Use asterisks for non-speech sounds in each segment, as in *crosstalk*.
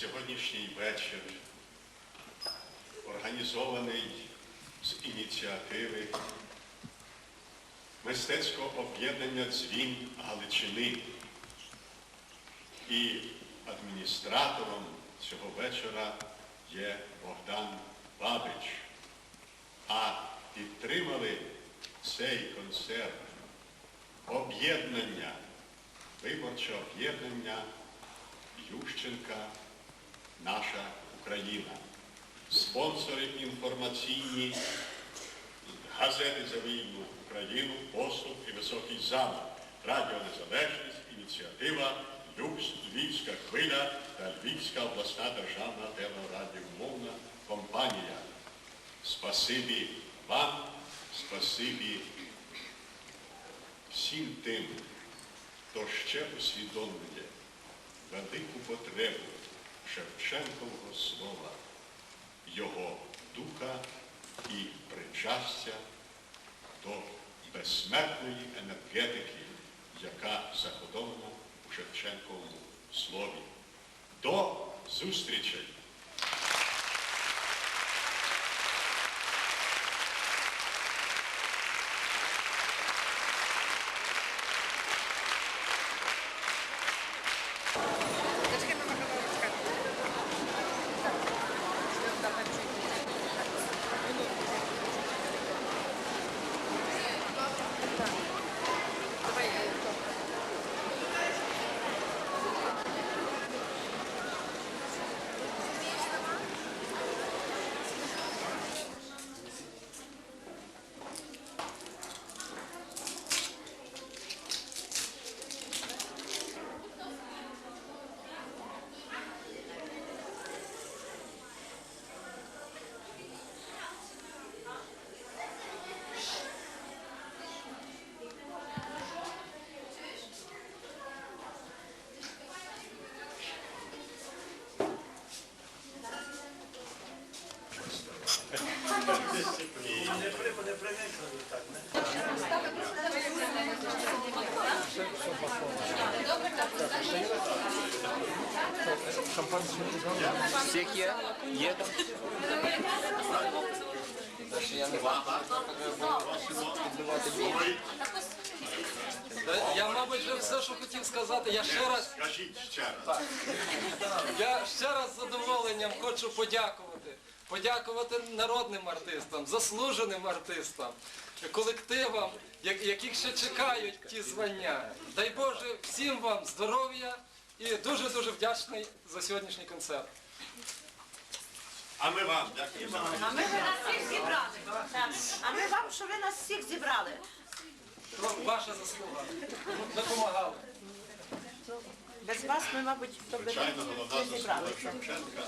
сьогоднішній вечір організований з ініціативи мистецького об'єднання Дзвін Галичини. І адміністратором цього вечора є Богдан Бабич. А підтримали цей концерт об'єднання, виборче об'єднання Ющенка Наша Україна. Спонсори інформаційні газети за вільну Україну, Поступ і Високий замок, Радіо Незалежність, ініціатива Люкс, Львівська хвиля та Львівська обласна державна телерадіомовна компанія. Спасибі вам, спасибі всім тим, хто ще усвідомлює велику потребу Шевченкового слова, його духа і причастя до безсмертної енергетики, яка закодована у Шевченковому слові. До зустрічей! Всіх є? Є там? Я не знаю. Підбивати бій. Та Я, мабуть, вже все, що хотів сказати. Я ще раз, Скажіть ще раз. я ще раз з задоволенням хочу подякувати. Подякувати народним артистам, заслуженим артистам, колективам, яких ще чекають ті звання. Дай Боже всім вам здоров'я і дуже-дуже вдячний за сьогоднішній концерт. А ми вам дякуємо. А ми ви нас всіх зібрали. А ми вам, що ви нас всіх зібрали. Ваша заслуга. Допомагали. Без вас ми, мабуть, то би Звичайно, головна не зібралися. Шевченка.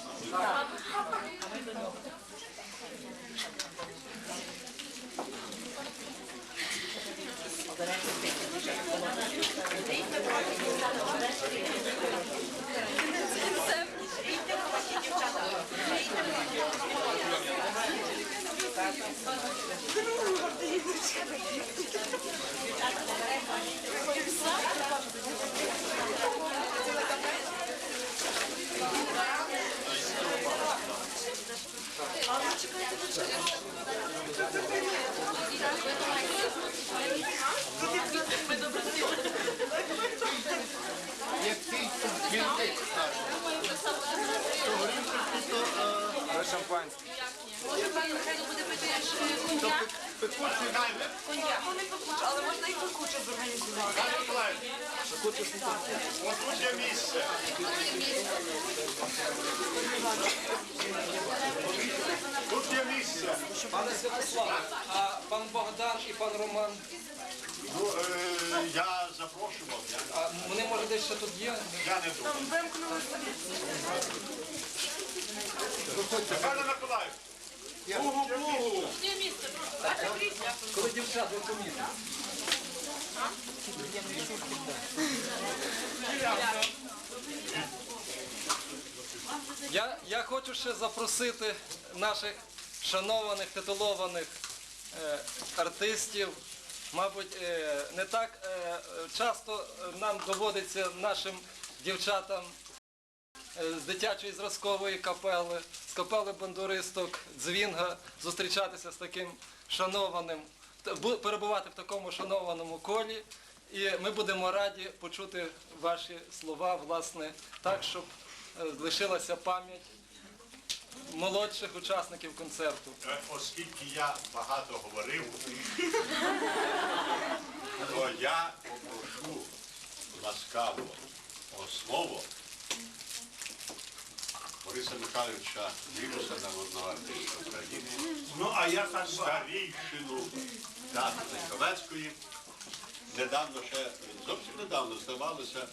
Шампанське. Може, пан Михайло буде пити коньяк? Коньяк. Але можна і пекуче зорганізувати. Пане Миколаївич, Тут місце. Є місце. Пане Святослав, а пан Богдан і пан Роман, Ну, е, я запрошував, я, а вони може десь ще тут є? я не думаю. Пане Миколаївич, Угу-угу. Коли дівчат ви помітили. Я, я хочу ще запросити наших шанованих, титулованих е, артистів. Мабуть, е, не так е, часто нам доводиться нашим дівчатам з дитячої зразкової капели, з капели бандуристок Дзвінга зустрічатися з таким шанованим, перебувати в такому шанованому колі. І ми будемо раді почути ваші слова, власне, так, щоб лишилася пам'ять молодших учасників концерту. Е, Оскільки я багато говорив, то я попрошу ласкаво о слово Бориса Михайловича Лівоса, народного артиста України, Ну, а я так старійшину Дати Ковецької. Недавно ще, зовсім недавно здавалося,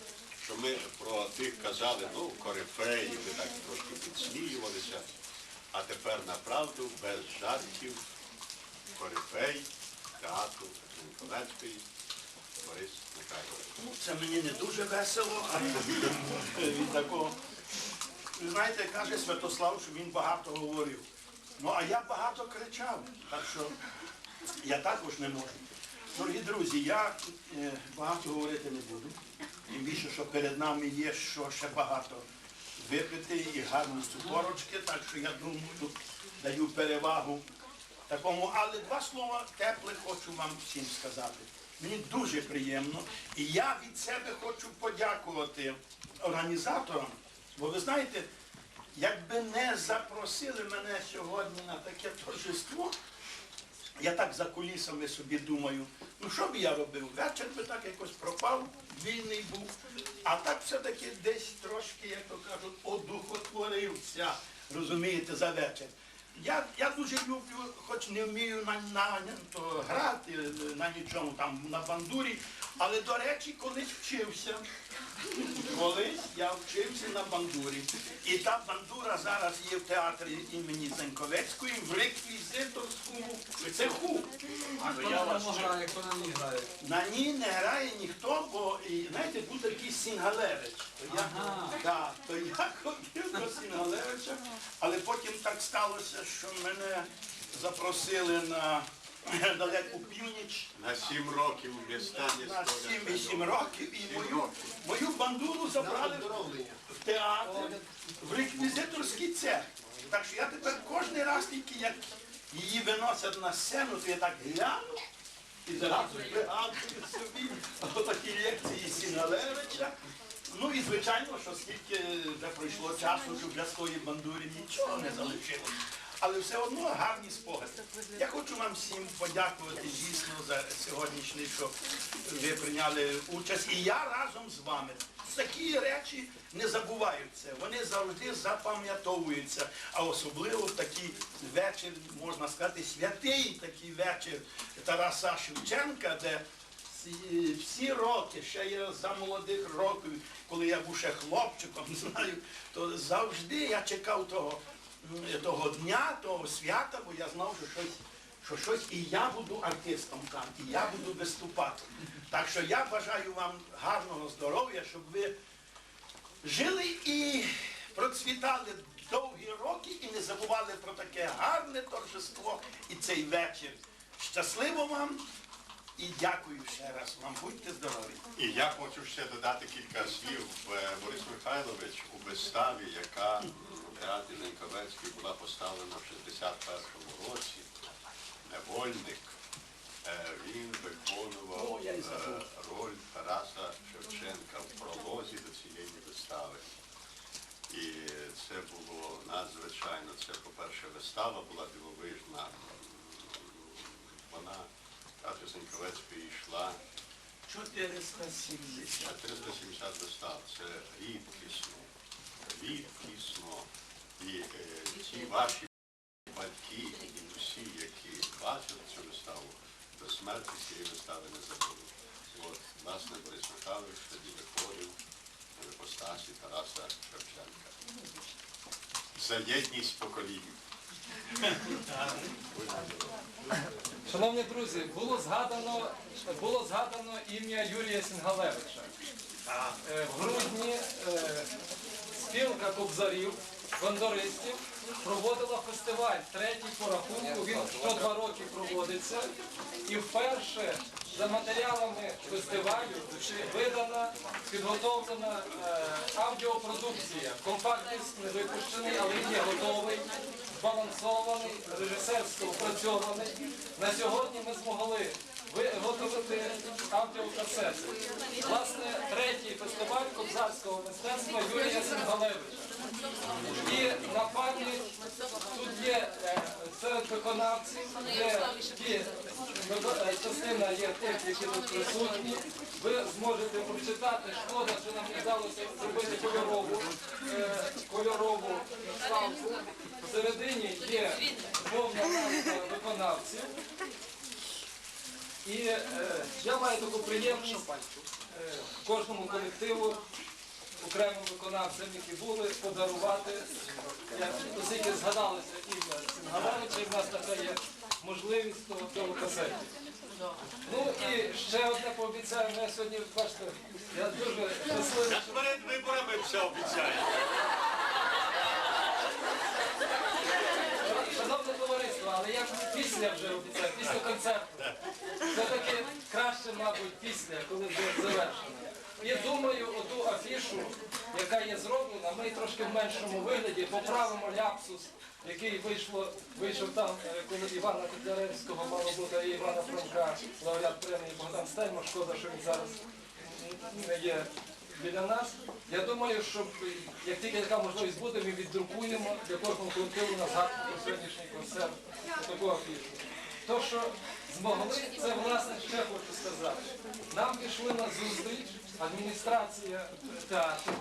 що ми про тих казали, ну, корифеї, ми так трошки підсміювалися, а тепер направду без жартів корифей театру Ковецької Борис Михайлович. Ну, Це мені не дуже весело, а *laughs* від такого. Ви знаєте, каже Святослав, що він багато говорив. Ну, а я багато кричав, так що я також не можу. Дорогі друзі, я е, багато говорити не буду. Тим більше, що перед нами є що ще багато випити і гарні цукорочки, так що я думаю, даю перевагу такому. Але два слова теплих хочу вам всім сказати. Мені дуже приємно. І я від себе хочу подякувати організаторам, бо ви знаєте, якби не запросили мене сьогодні на таке торжество, я так за кулісами собі думаю, ну що б я робив? Вечір би так якось пропав, вільний був, а так все-таки десь трошки, як то кажуть, одухотворився, розумієте, за вечір. Я, я дуже люблю, хоч не вмію на, на, то, грати на нічому там на бандурі, але до речі, колись вчився. Колись я вчився на бандурі. І та бандура зараз є в театрі імені Заньковецької в реквізиторському цеху. А то я вас грає? на ній не грає ніхто, бо і, знаєте, був такий Сінгалевич. То я, да, то я *laughs* ходив до Сінгалевича, але потім так сталося, що мене запросили на далеку північ На сім років міста не на стоять. 7-8 років і мою, мою бандуру забрали в театр, в реквізиторський цех. Так що я тепер кожен раз тільки як її виносять на сцену, то я так гляну і зразу пригадую собі такі лекції Сіналевича. Ну і звичайно, що скільки вже пройшло часу, що для своєї бандури нічого не залишилось. Але все одно гарні спогади. Я хочу вам всім подякувати дійсно за сьогоднішній, що ви прийняли участь. І я разом з вами. Такі речі не забуваються, вони завжди запам'ятовуються. А особливо такий вечір, можна сказати, святий такий вечір Тараса Шевченка, де всі- роки, ще я за молодих років, коли я був ще хлопчиком, *laughs* знаю, то завжди я чекав того, того дня, того свята, бо я знав, що щось, що щось і я буду артистом там, і я буду виступати. Так що я бажаю вам гарного здоров'я, щоб ви жили і процвітали довгі роки і не забували про таке гарне торжество і цей вечір. Щасливо вам і дякую ще раз вам. Будьте здорові. І я хочу ще додати кілька слів. Е, Борис Михайлович у виставі, яка театрі Ленковецькій була поставлена в 61-му році, невольник, е, він виконував й е, роль Тараса Шевченка в пролозі до цієї вистави. І це було надзвичайно, це, по-перше, вистава була дивовижна. Вона театрі Зеньковецької йшла 470. 370 вистав це рідкісно, рідкісно. І е, ті ваші батьки і усі, які бачили цю виставу, до смерті цієї вистави не забудуть. От, власне, Борис Михайлович тоді виходив в іпостасі Тараса Шевченка. За єдність поколінь. Шановні друзі, було згадано, було згадано ім'я Юрія Сінгалевича. Е, В грудні е, спілка кобзарів, бандуристів проводила фестиваль, третій по рахунку, він що два роки проводиться. І вперше за матеріалами фестивалю видана, підготовлена е, аудіопродукція. Компакт-диск не випущений, але він є готовий, збалансований, режисерсько опрацьований. На сьогодні ми змогли виготовити аудіокасети. Власне, третій фестиваль кобзарського мистецтва Юрія Сенгалевича. І на пам'ять тут є е, серед виконавців, є ті, е, частина є тих, які тут присутні. Ви зможете прочитати, шкода, що нам не вдалося зробити кольорову, е, кольорову ставку. Всередині є назва виконавців. І е, я маю таку приємність е, кожному колективу, окремим виконавцям, які були, подарувати. Оскільки згадалося ім'я Сінгалевича, і в нас така є можливість того, того касеті. Ну і ще одне пообіцяю, я сьогодні, бачите, я дуже щасливий. Так перед виборами все обіцяє. Але я після вже обіцяю, після концерту. Все-таки краще, мабуть, після, коли вже завершено. І думаю, оту афішу, яка є зроблена, ми трошки в меншому вигляді поправимо ляпсус, який вийшло, вийшов там, е, коли Івана Котляревського мало бути, і Івана Франка, лауреат премії Богдан Стельма. Шкода, що він зараз не є біля нас. Я думаю, що як тільки така можливість буде, ми віддрукуємо для кожного колективу на згадку про сьогоднішній концерт таку афішу. То, що змогли, це власне ще хочу сказати. Нам пішли на зустріч адміністрація театру,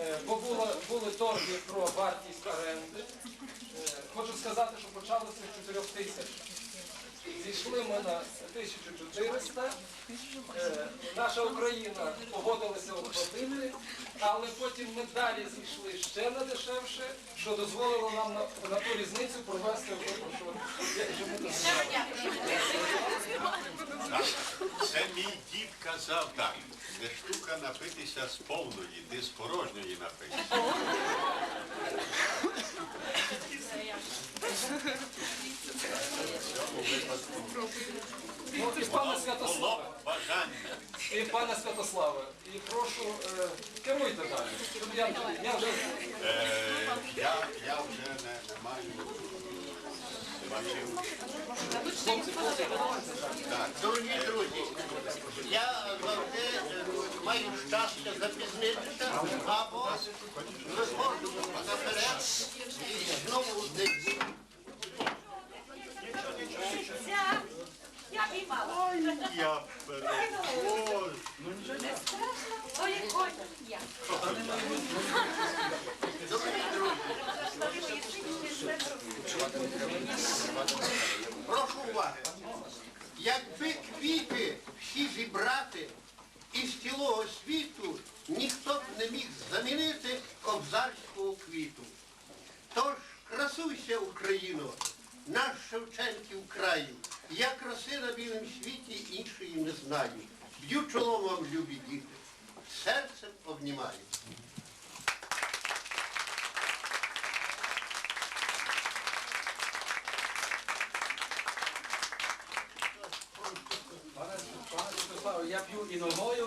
е, бо було, були торги про вартість оренди. Е, Хочу сказати, що почалося з 4 тисяч. Зійшли ми на 1400. Е, Наша Україна погодилася оплатити, але потім ми далі зійшли ще на дешевше, що дозволило нам на, на ту різницю провести оплату, Це мій дід казав так. Не штука напитися з повної, ти з порожньої напишеш. Ну і пане Було Святославе, і пане Святославе, і прошу, е, керуйте далі. Щоб Я, я вже Е, я, я вже не, не маю бачив. хлопці, хлопці, Так. Дорогі друзі, я завжди е, маю щастя запізнитися або виходжу наперед і знову десь. Я перепрошую. Ой, ой, я. Дорогі друзі, прошу уваги. Якби квіти всі зібрати із цілого світу, ніхто б не міг замінити кобзарського квіту. Тож красуйся, Україно, наш Шевченків краю. Я краси на білому світі іншої не знаю. Б'ю чолом вам, любі діти, серцем обнімаю. я п'ю і ногою,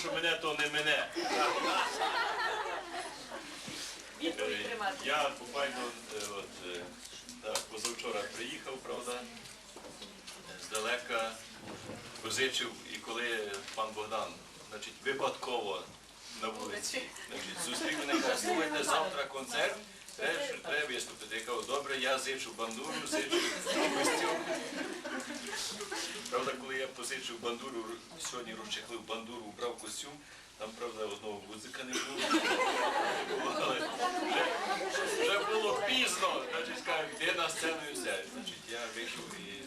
що мене то не мене. Е, Я буквально е, от, е, так, позавчора приїхав, правда, здалека позичив, і коли пан Богдан, значить, випадково на вулиці, значить, зустрів мене, каже, слухайте, завтра концерт, теж треба виступити. Я кажу, добре, я зичу бандуру, зичу костюм. Правда, коли я позичив бандуру, сьогодні розчехлив бандуру, убрав костюм, там, правда, одного гудзика не було. Але вже, вже було пізно, значить, кажуть, де на сцену все. Значить, я вийшов і...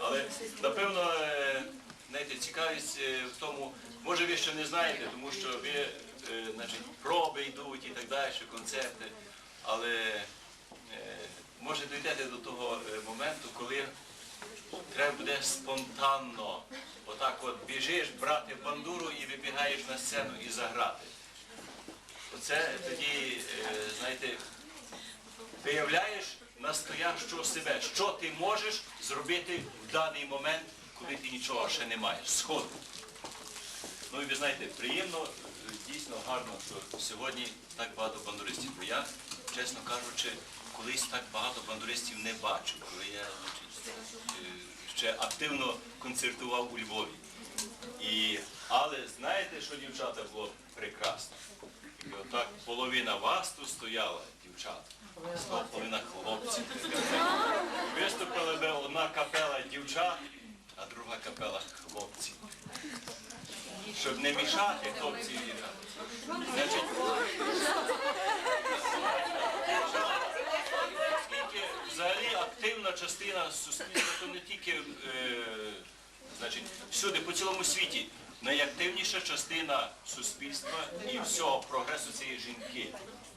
Але, напевно, е, знаєте, цікавість е, в тому, може ви ще не знаєте, тому що ви, е, значить, проби йдуть і так далі, концерти, але може дійдете до того моменту, коли треба буде спонтанно. Отак от біжиш брати бандуру і вибігаєш на сцену і заграти. Оце тоді, е, знаєте, виявляєш настоящого себе, що ти можеш зробити в даний момент, коли ти нічого ще не маєш, сходу. Ну і ви знаєте, приємно, дійсно гарно, що сьогодні так багато бандуристів. Бо я, чесно кажучи, колись так багато бандуристів не бачив, коли я ще активно концертував у Львові. І, але знаєте, що дівчата було прекрасно? І отак половина вас тут стояла, дівчата, а половина хлопців. Виступила би одна капела дівчат, а друга капела хлопців. Щоб не мішати хлопців. Значить, взагалі активна частина суспільства, то не тільки е, значить, всюди по цілому світі. Найактивніша частина суспільства і всього прогресу це є жінки.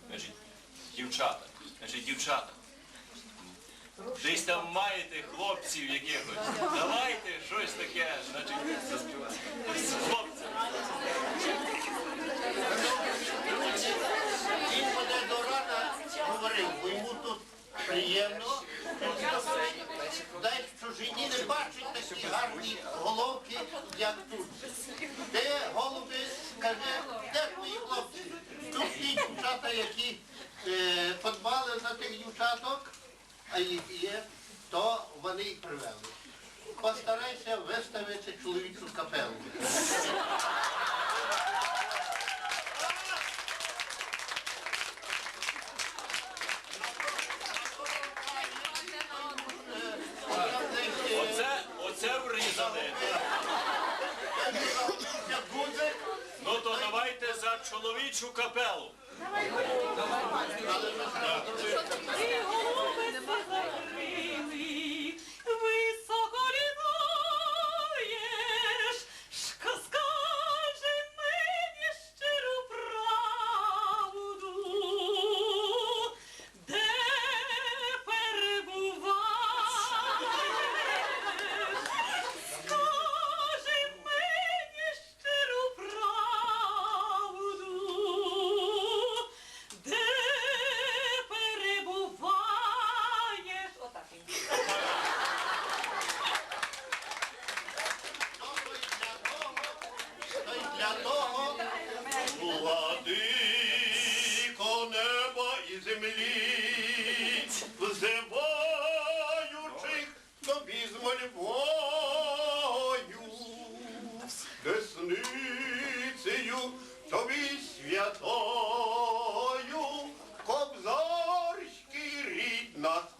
Значить, дівчата. Значить, дівчата. Десь там маєте хлопців якихось. Давайте щось таке, значить. З хлопцями. Він мене до рана говорив, бо йому приємно. Дай в чужині не бачить такі гарні головки, як тут. Де голуби, каже, де твої хлопці? Тут ті дівчата, які е, подбали за тих дівчаток, а їх є, то вони і привели. Постарайся виставити чоловічу капелу. not